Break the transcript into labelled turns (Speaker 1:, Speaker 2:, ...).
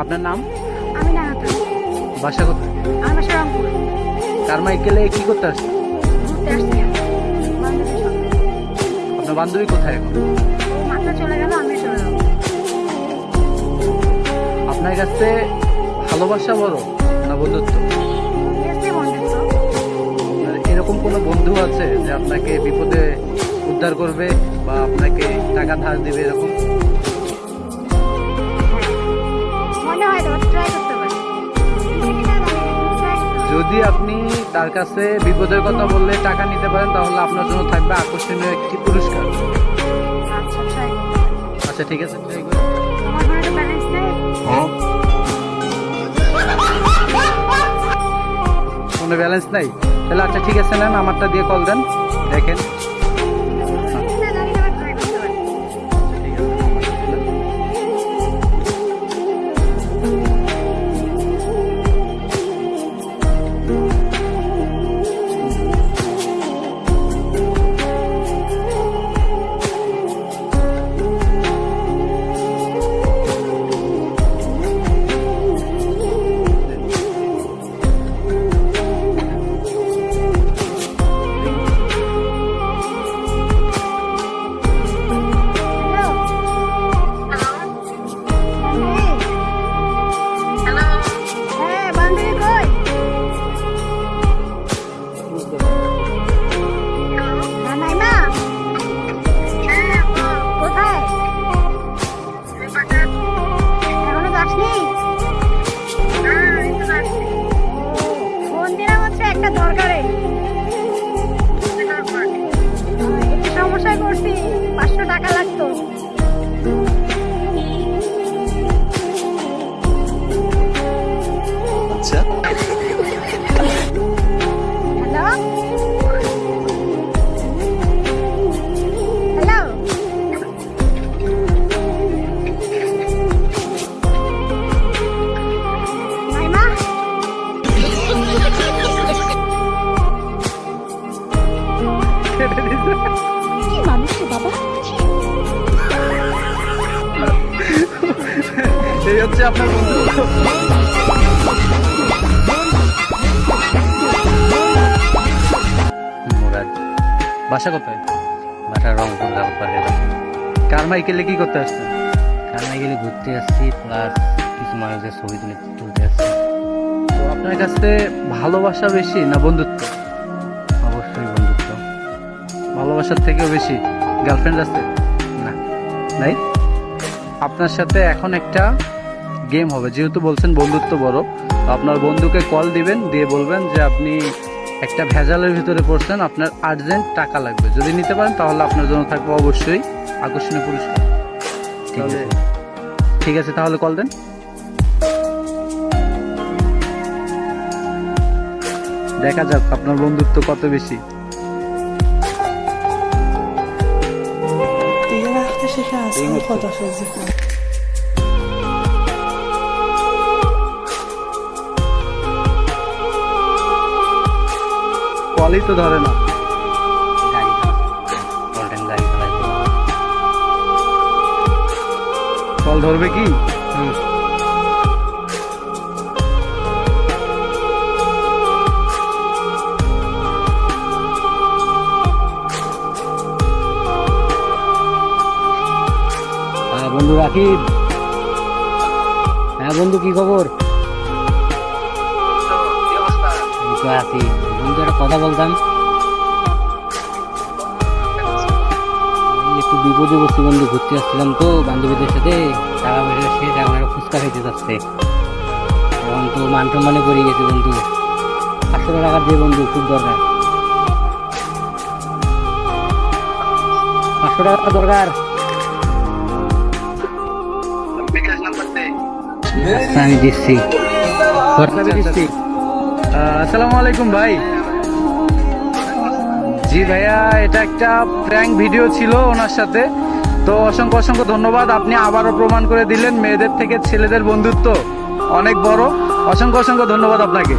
Speaker 1: আপনার নাম?
Speaker 2: আমি না
Speaker 1: বাসা কোথায়?
Speaker 2: আমার বাসা রংপুর।
Speaker 1: কারমাইকেলে কি করতে আসছেন
Speaker 2: ঘুরতে আসছি।
Speaker 1: আপনার বান্ধবী কোথায় এখন?
Speaker 2: মাথা চলে গেল আমি চলে যাব।
Speaker 1: আপনার কাছে ভালোবাসা বড় না বন্ধুত্ব? এরকম কোনো বন্ধু আছে যে আপনাকে বিপদে উদ্ধার করবে বা আপনাকে টাকা ধার দেবে এরকম? যদি আপনি তার কাছে বিপদের কথা বললে টাকা নিতে পারেন তাহলে আপনার জন্য থাকবে আকর্ষণীয় একটি পুরস্কার।
Speaker 2: আচ্ছা
Speaker 1: আচ্ছা ঠিক আছে
Speaker 2: কোনো ব্যালেন্স নাই?
Speaker 1: তাহলে আচ্ছা ঠিক আছে নেন আমারটা দিয়ে কল দেন। দেখেন। এই হচ্ছে আপনার বন্ধু। বাসা কোথায়?
Speaker 3: বাসা রংপুর গালপাড়ে
Speaker 1: কারমাইকেলে কি করতে আসছেন?
Speaker 3: কারণে গেলে ঘুরতে আসছি প্লাস কিছু মানুষের ছবি তুলে তুলতে আসছি।
Speaker 1: তো আপনার কাছে ভালোবাসা বেশি না বন্ধুত্ব?
Speaker 3: অবশ্যই বন্ধুত্ব।
Speaker 1: ভালোবাসার থেকেও বেশি গার্লফ্রেন্ড আছে?
Speaker 3: না।
Speaker 1: নাই? আপনার সাথে এখন একটা গেম হবে। যেহেতু বলছেন বন্ধুত্ব বড় তো আপনার বন্ধুকে কল দিবেন দিয়ে বলবেন যে আপনি একটা ভেজালের ভিতরে পড়ছেন আপনার আর্জেন্ট টাকা লাগবে। যদি নিতে পারেন তাহলে আপনার জন্য থাকবে অবশ্যই আকর্ষণীয় পুরস্কার।
Speaker 3: ঠিক আছে।
Speaker 1: তাহলে- ঠিক আছে তাহলে কল দেন। দেখা যাক আপনার বন্ধুত্ব কত বেশি।
Speaker 4: Die
Speaker 1: কলই তো ধরে না। কল ধরবে কি?
Speaker 3: হ্যাঁ বন্ধু রাকিব। হ্যাঁ বন্ধু, কি খবর? আছি। বন্ধু একটা কথা বলতাম। একটু বিপদে বসছি বন্ধু ঘুরতে আসছিলাম তো বান্ধবীদের সাথে। টাকা পয়সা শেষ এখন একটা ফুচকা খেতে যাচ্ছে। এখন তো মান সম্মানে পড়ে গেছে বন্ধু। পাঁচশো টাকা দিয়ে বন্ধু খুব দরকার। পাঁচশো টাকা দরকার। আচ্ছা, আমি দিচ্ছি। হোয়াটসঅ্যাপে দিচ্ছি।
Speaker 1: আসসালামু আলাইকুম ভাই। জি ভাইয়া, এটা একটা প্র্যাঙ্ক ভিডিও ছিল ওনার সাথে। তো অসংখ্য অসংখ্য ধন্যবাদ, আপনি আবারও প্রমাণ করে দিলেন মেয়েদের থেকে ছেলেদের বন্ধুত্ব অনেক বড়। অসংখ্য অসংখ্য ধন্যবাদ আপনাকে।